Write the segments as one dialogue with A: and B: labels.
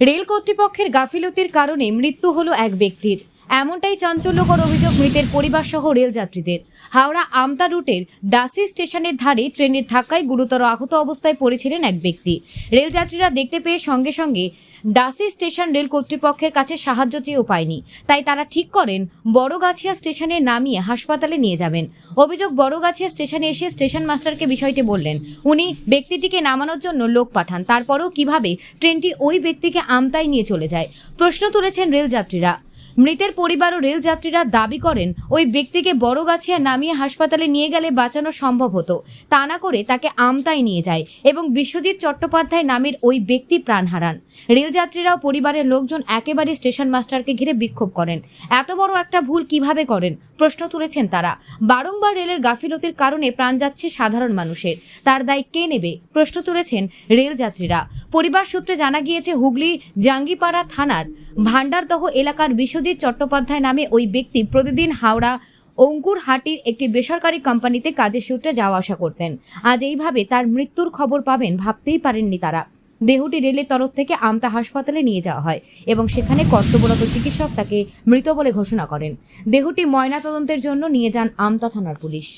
A: Rail কর্তৃপক্ষের গাফিলতির কারণে মৃত্যু হলো এক ব্যক্তির। এমনটাই চাঞ্চল্যকর অভিযোগ মৃতের পরিবার সহ রেলযাত্রীদের। হাওড়া আমতা রুটের ডাসি স্টেশনের ধারে ট্রেনের ধাক্কায় গুরুতর আহত অবস্থায় পড়েছিলেন এক ব্যক্তি। রেলযাত্রীরা দেখতে পেয়ে সঙ্গে সঙ্গে ডাসি স্টেশন রেল কর্তৃপক্ষের কাছে সাহায্য চেয়েও পায়নি। তাই তারা ঠিক করেন, বড়গাছিয়া স্টেশনে নামিয়ে হাসপাতালে নিয়ে যাবেন। অভিযোগ, বড়গাছিয়া স্টেশনে এসে স্টেশন মাস্টারকে বিষয়টি বললেন। উনি ব্যক্তিটিকে নামানোর জন্য লোক পাঠান, তারপরেও কীভাবে ট্রেনটি ওই ব্যক্তিকে আমতায় নিয়ে চলে যায়? প্রশ্ন তুলেছেন রেলযাত্রীরা। মৃতের পরিবার ও রেলযাত্রীরা দাবি করেন, ওই ব্যক্তিকে বড় গাছিয়া নামিয়ে হাসপাতালে নিয়ে গেলে বাঁচানো সম্ভব হতো। তা না করে তাকে আমতায় নিয়ে যায় এবং বিশ্বজিৎ চট্টোপাধ্যায় নামের ওই ব্যক্তি প্রাণ হারান। রেলযাত্রীরাও পরিবারের লোকজন একেবারে স্টেশন মাস্টারকে ঘিরে বিক্ষোভ করেন। এত বড় একটা ভুল কীভাবে করেন? প্রশ্ন তুলেছেন তারা। বারংবার রেলের গাফিলতির কারণে প্রাণ যাচ্ছে সাধারণ মানুষের। তার দায় কে নেবে? প্রশ্ন তুলেছেন রেলযাত্রীরা। পরিবার সূত্রে জানা গিয়েছে, হুগলি জাঙ্গিপাড়া থানার ভান্ডারদহ এলাকার বিশ্বজিৎ চট্টোপাধ্যায় নামে ওই ব্যক্তি প্রতিদিন হাওড়া অঙ্কুরহাটির একটি বেসরকারি কোম্পানিতে কাজের সূত্রে যাওয়া আসা করতেন। আজ এইভাবে তার মৃত্যুর খবর পাবেন, ভাবতেই পারেননি তারা। দেহটি রেলের তরফ থেকে আমতা হাসপাতালে নিয়ে যাওয়া হয় এবং সেখানে কর্তব্যরত চিকিৎসক তাকে মৃত বলে ঘোষণা করেন। দেহটি ময়নাতদন্তের জন্য নিয়ে যান আমতা থানার পুলিশ।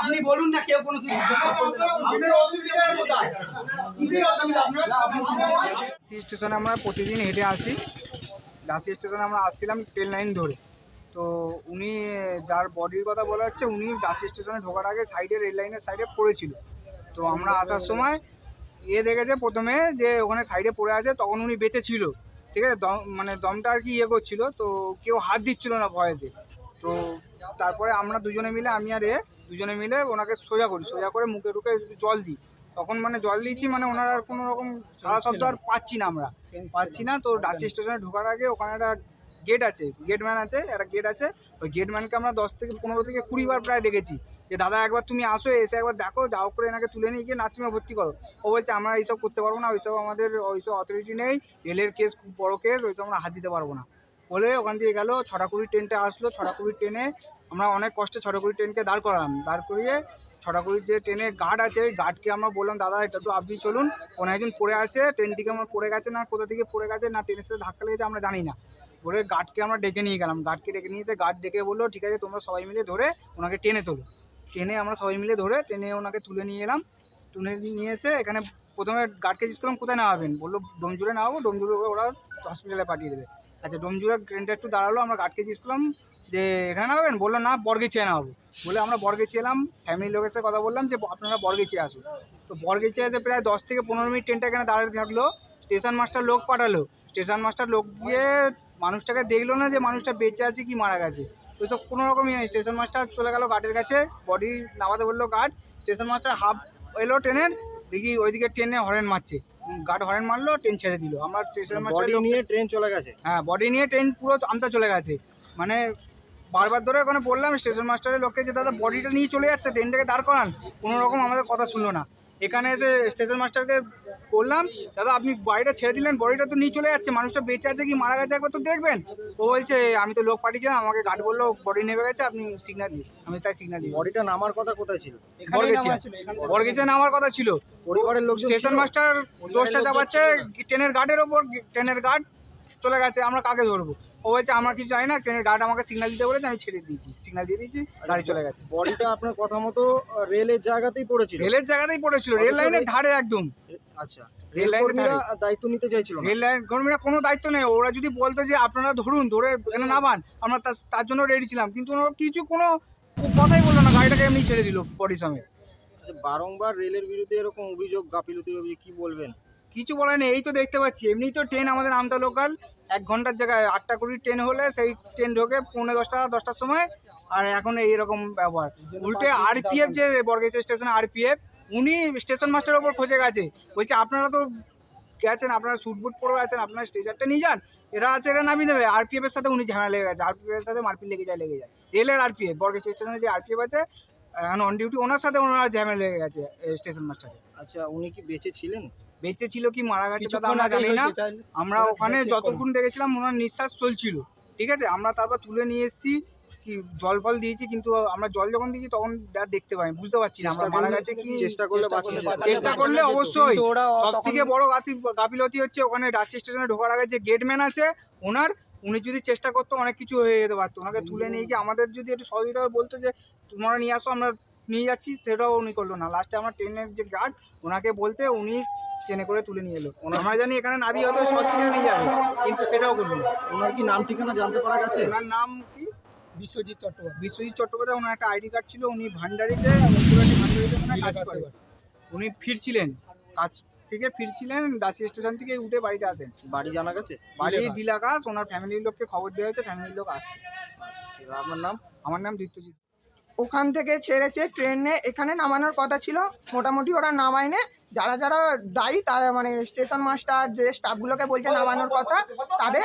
B: আপনি বলুন না কেউ কোনো
C: স্টেশনে আমরা প্রতিদিন হেঁটে আসি। রাঁচি স্টেশনে আমরা আসছিলাম ট্রেন লাইন ধরে। তো উনি যার বডির কথা বলা হচ্ছে উনি রাঁচি স্টেশনে ঢোকার আগে সাইডে রেল লাইনের সাইডে পড়েছিল। তো আমরা আসার সময় এ দেখেছে প্রথমে যে ওখানে সাইডে পড়ে আছে তখন উনি বেঁচে ছিল। ঠিক আছে? দম মানে দমটা আর কি ইয়ে করছিল তো কেউ হাত দিচ্ছিল না ভয়েতে। তো তারপরে আমরা দুজনে মিলে আমি আর এ দুজনে মিলে ওনাকে সোজা করি। সোজা করে মুখে টুকে জল দিই। তখন মানে জল দিচ্ছি মানে ওনার আর কোনো রকম সারা শব্দ আর পাচ্ছি না আমরা। পাচ্ছি না তো ডাসি স্টেশনে ঢোকার আগে ওখানে একটা গেট আছে গেটম্যান আছে, একটা গেট আছে, ওই গেটম্যানকে আমরা দশ থেকে পনেরো থেকে কুড়ি বার প্রায় ডেকেছি। যে, দাদা, একবার তুমি আসো, এসে একবার দেখো যাও করে এনাকে তুলে নিয়ে গিয়ে নার্সিংয়ে ভর্তি করো। ও বলছে, আমরা এইসব করতে পারব না, ওইসব আমাদের, ওইসব অথরিটি নেই, রেলের কেস খুব বড়ো কেস ওইসব আমরা হাত দিতে পারব না। বলে ওখান থেকে গেলো ছটা কুড়ি ট্রেনটা আসলো ছটা কুড়ি ট্রেনে আমরা অনেক কষ্টে ছটা কুড়ি ট্রেনকে দাঁড় করালাম। দাঁড় করিয়ে ছটা কুড়ির যে ট্রেনে গার্ড আছে, ওই গার্ডকে আমরা বললাম, দাদা, এটা তো আপনি চলুন কোনো একজন পড়ে আছে, ট্রেন থেকে আমার পড়ে গেছে না, কোথা থেকে পড়ে গেছে না, ট্রেনের সাথে ধাক্কা লেগেছে, আমরা জানি না। বলে গার্ডকে আমরা ডেকে নিয়ে গেলাম। গার্ডকে ডেকে নিয়ে গার্ড ডেকে বলল, ঠিক আছে, তোমরা সবাই মিলে ধরে ওনাকে টেনে তোলো। টেনে আমরা সবাই মিলে ধরে টেনে ওনাকে তুলে নিয়ে এলাম। তুলে নিয়ে এসে এখানে প্রথমে গার্ডকে জিজ্ঞেস করলাম, কোথায় নামাবেন? বলল ডোমজুড়ে নামাবো ডোমজুড়ে ওরা হসপিটালে পাঠিয়ে দেবে। আচ্ছা ডোমজুড়ে ট্রেনটা একটু দাঁড়াল, আমরা গার্ডকে জিজ্ঞেস করলাম যে এখানে নামাবেন বলল না বর্গেচিয়া নামাবো বলে আমরা বর্গেচিয়া এলাম। ফ্যামিলির লোকের সাথে কথা বললাম যে আপনারা বর্গেচিয়া আসুন। তো বর্গেচিয়া এসে প্রায় দশ থেকে পনেরো মিনিট ট্রেনটা এখানে দাঁড়িয়ে থাকল। স্টেশন মাস্টার লোক পাঠালো। স্টেশন মাস্টার লোক গিয়ে মানুষটাকে দেখল না যে মানুষটা বেঁচে আছে কি মারা গেছে। ওইসব কোনো রকমই নেই। স্টেশন মাস্টার চলে গেল গার্ডের কাছে বডি নামাতে বলল গার্ড স্টেশন মাস্টার হাফ এলো ট্রেনের দেখি ওইদিকে ট্রেনে হরেন মারছে। গার্ড হরেন মারলো ট্রেন ছেড়ে দিল। আমরা স্টেশন মাস্টার
D: নিয়ে ট্রেন চলে গেছে?
C: হ্যাঁ বডি নিয়ে ট্রেন পুরো আমতা চলে গেছে। মানে বারবার ধরে ওখানে বললাম স্টেশন মাস্টারের লোককে যে দাদা বডিটা নিয়ে চলে যাচ্ছে ট্রেনটাকে দাঁড় করান। কোনো রকম আমাদের কথা শুনলো না। এখানে এসে স্টেশন মাস্টারকে বললাম দাদা আপনি বাড়িটা ছেড়ে দিলেন বডিটা তো নিয়ে চলে যাচ্ছে মানুষটা বেঁচে আছে কি মারা গেছে একবার তো দেখবেন। ও বলছে আমি তো লোক পাঠিয়েছিলাম আমাকে গার্ড বলল বডি নেমে গেছে আপনি সিগন্যাল দিন আমি তাই সিগন্যাল দিই
D: বডিটা নামার কথা কোথায় ছিল?
C: বরগেছিয়া নামার কথা ছিল।
D: পরিবারের লোকজন
C: স্টেশন মাস্টার দোষটা চাপাচ্ছে ট্রেনের গার্ডের ওপর ট্রেনের গার্ড চলে গেছে আমরা কাকে ধরবো? ও বলছে আমার কিছু জানি না ট্রেনের গার্ড আমাকে সিগন্যাল দিতে বলেছে আমি ছেড়ে দিয়েছি সিগন্যাল দিয়ে দিয়েছি গাড়ি চলে গেছে।
D: বডিটা আপনার কথা মতো রেলের জায়গাতেই পড়েছিল?
C: রেলের জায়গাতেই পড়েছিল রেল লাইনের ধারে একদম।
D: আচ্ছা
C: রেল লাইনের
D: দায়িত্ব নিতে চাইছিল
C: রেল লাইন কর্মীরা কোনো দায়িত্ব নেই ওরা যদি বলতো যে আপনারা ধরুন ধরে এখানে নামান আমরা তার- জন্য রেডি ছিলাম। কিন্তু ওরা কিছু কোনো কথাই বলল না গাড়িটাকে এমনি ছেড়ে দিল বডি সমেত
D: আচ্ছা, বারংবার রেলের বিরুদ্ধে এরকম অভিযোগ গাফিলতি অভিযোগ কি বলবেন?
C: কিছু বলে নেই, এই তো দেখতে পাচ্ছি। এমনি তো ট্রেন আমাদের আমতা লোকাল এক ঘণ্টার জায়গায় আটটা কুড়ি ট্রেন হলে সেই ট্রেন ঢোকে পৌনে দশটা, দশটার সময়। আর এখন এইরকম ব্যবহার। উল্টে আরপিএফ যে বর্গেশ্বর স্টেশনে আরপিএফ উনি স্টেশন মাস্টারের ওপর খোঁজে গেছে। বলছে, আপনারা তো গেছেন, আপনারা স্যুট বুট পরে আছেন, আপনারা স্টেজারটা নিয়ে যান। এরা আছে, এরা নামিয়ে দেবে। এর সাথে উনি ঝামেলা লেগে গেছে। আরপিএফ এর সাথে মারপিট লেগে যায় লেগে যায়। রেলের আরপিএফ বর্গেশ্বর স্টেশনে যে আরপিএফ আছে এখন অন ডিউটি ওনার সাথে ওনার ঝামেলা লেগে গেছে স্টেশন মাস্টারে
D: আচ্ছা উনি কি বেঁচে ছিলেন?
C: বেঁচে ছিল কি মারা গেছে দাদা আমরা জানি না। আমরা ওখানে যতক্ষণ দেখেছিলাম ওনার নিঃশ্বাস চলছিল ঠিক আছে? আমরা তারপর তুলে নিয়ে এসেছি কি জল ফল দিয়েছি কিন্তু আমরা জল যখন দিয়েছি তখন আর দেখতে পাই বুঝতে পারছি না আমরা মারা গেছে কি
D: চেষ্টা করলে
C: চেষ্টা করলে অবশ্যই।
B: ওরা
C: সব থেকে বড় গাফিলতি হচ্ছে ওখানে রাশি স্টেশনে ঢোকার আগে যে গেটম্যান আছে ওনার উনি যদি চেষ্টা করতো অনেক কিছু হয়ে যেতে পারতো। ওনাকে তুলে নিয়ে গিয়ে আমাদের যদি একটু সহযোগিতা বলতো যে তোমরা নিয়ে আসো আমরা নিয়ে যাচ্ছি সেটাও উনি করল না। লাস্টে আমার ট্রেনের যে গার্ড ওনাকে বলতে উনি ট্রেনে করে তুলে নিয়ে এলো। আমরা জানি এখানে নাবি হয়তো হসপিটালে নিয়ে যাবে কিন্তু সেটাও করল না।
D: ওনার কি নাম ঠিকানা জানতে পারা গেছে?
C: ওনার নাম কি?
B: বিশ্বজিৎ চট্টোপাধ্যায়।
C: বিশ্বজিৎ চট্টোপাধ্যায় ওনার একটা আইডি কার্ড ছিল উনি ভান্ডারিতে ভান্ডারিতে কাজ করে। উনি ফিরছিলেন কাজ থেকে ফিরছিলেন দাসি স্টেশন থেকে উঠে বাড়িতে আসেন।
D: বাড়ি জানা গেছে?
C: বাড়ি ডিলাকাশ ওনার ফ্যামিলির লোককে খবর দেওয়া হয়েছে ফ্যামিলির লোক আসছে।
D: আমার নাম?
C: আমার নাম দিত্যজিৎ
E: ওখান থেকে ছেড়েছে ট্রেনে এখানে নামানোর কথা ছিল। মোটামুটি ওরা নামায়নি যারা যারা দায়ী তারা মানে স্টেশন মাস্টার যে স্টাফগুলোকে বলছে নামানোর কথা তাদের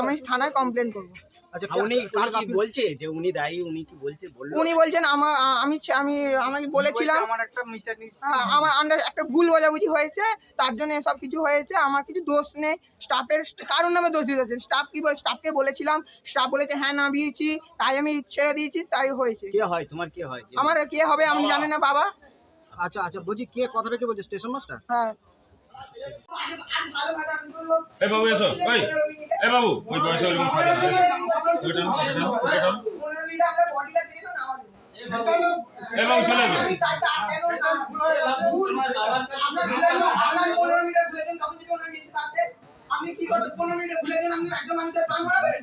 E: আমি থানায় কমপ্লেন করব।
D: আচ্ছা
F: উনি উনি কি বলছে যে উনি দায়ী উনি কি বলছে?
E: উনি বলছেন আমার আমি আমি বলেছিলাম
C: আমার একটা
E: আমার আন্ডার একটা ভুল বোঝাবুঝি হয়েছে তার জন্য এসব কিছু হয়েছে আমার কিছু দোষ নেই। স্টাফের কারোর নামে দোষ দিতেছেন স্টাফ কি বলে স্টাফকে বলেছিলাম স্টাফ বলেছে হ্যাঁ নামিয়েছি তাই আমি ছেড়ে দিয়েছি তাই হয়েছে।
F: কে হয় তোমার কে হয়?
E: আমার কে হবে আমি জানি না বাবা।
D: আচ্ছা আচ্ছা বলছি কে কথাটা কে বলছে? Station master?
E: হ্যাঁ।
G: এ বাবু এসো। ওই এ বাবু ওই বয়সে ওরকম সাজা সাজা ওইটা ওইটা ওইটা এ বাবু চলে এসো।
E: আপনি কি করতে পনেরো মিনিটে ভুলে যান আপনি একজন প্রাণ মারাবেন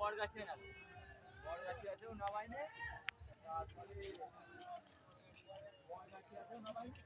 E: বড় গাছে না বড় গাছে আছেও না বাইনে তারপরে বড় গাছে আছেও না বাইনে